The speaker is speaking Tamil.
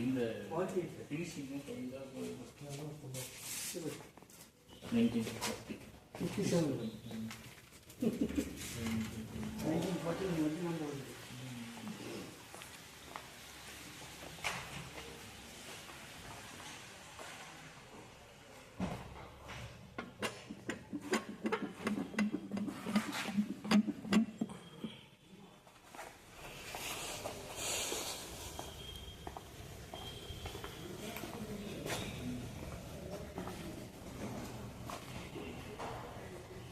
இந்த ஃபினிஷிங்கும் கொஞ்சம் 1950 Thank you so much.